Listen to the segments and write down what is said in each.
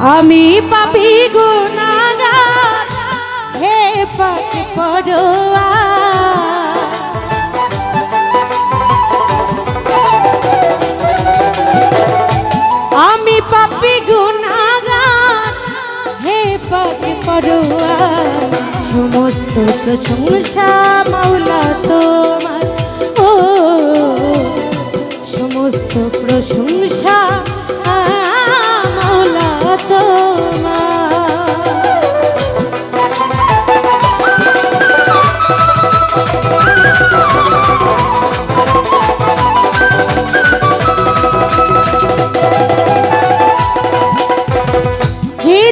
আমি পাপি গুণাগার। হে পাক পড়োয়া। আমি পাপি গুণাগার। হে পাপি পড়ুয়া। সমস্ত প্রশংসা মাউল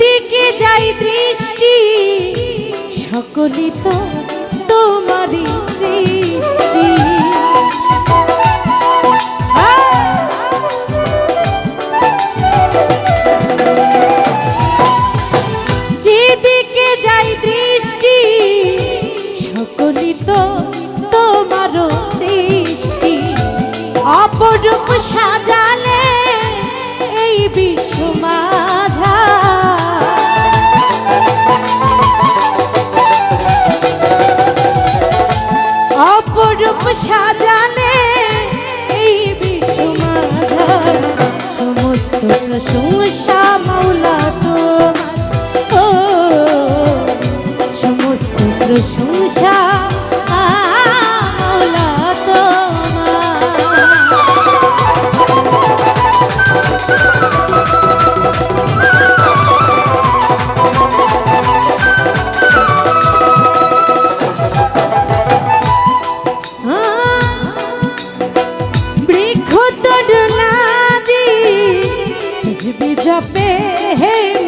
দিকে যাই দৃষ্টি সকলি তো তোমারই সৃষ্টি। já ferrei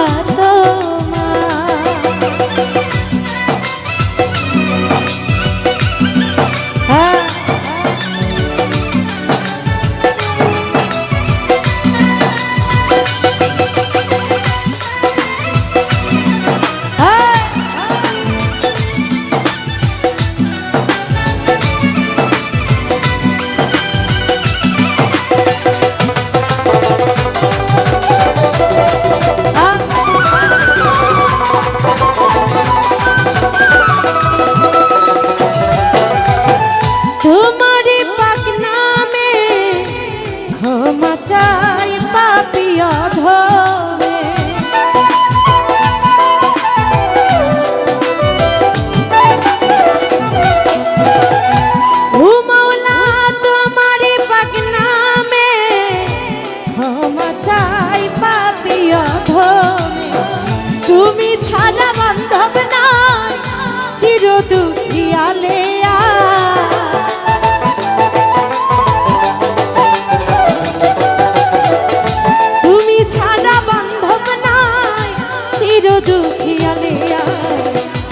দুঃখিয়া লিয়া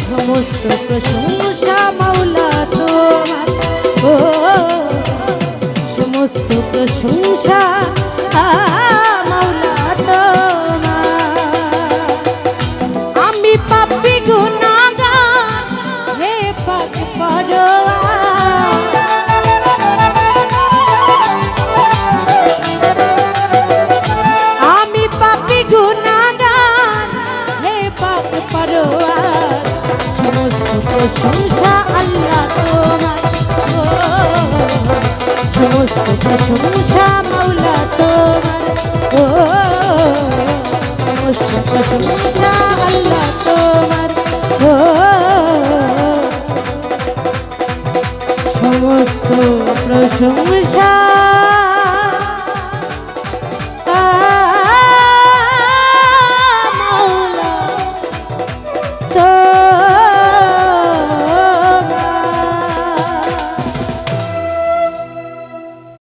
সমস্ত প্রশংসা আল্লাহ তোমার। সমস্ত প্রশংসা মাওলা তোমার ও সমস্ত প্রশংসা আল্লাহ তোমার ও সমস্ত প্রশংসা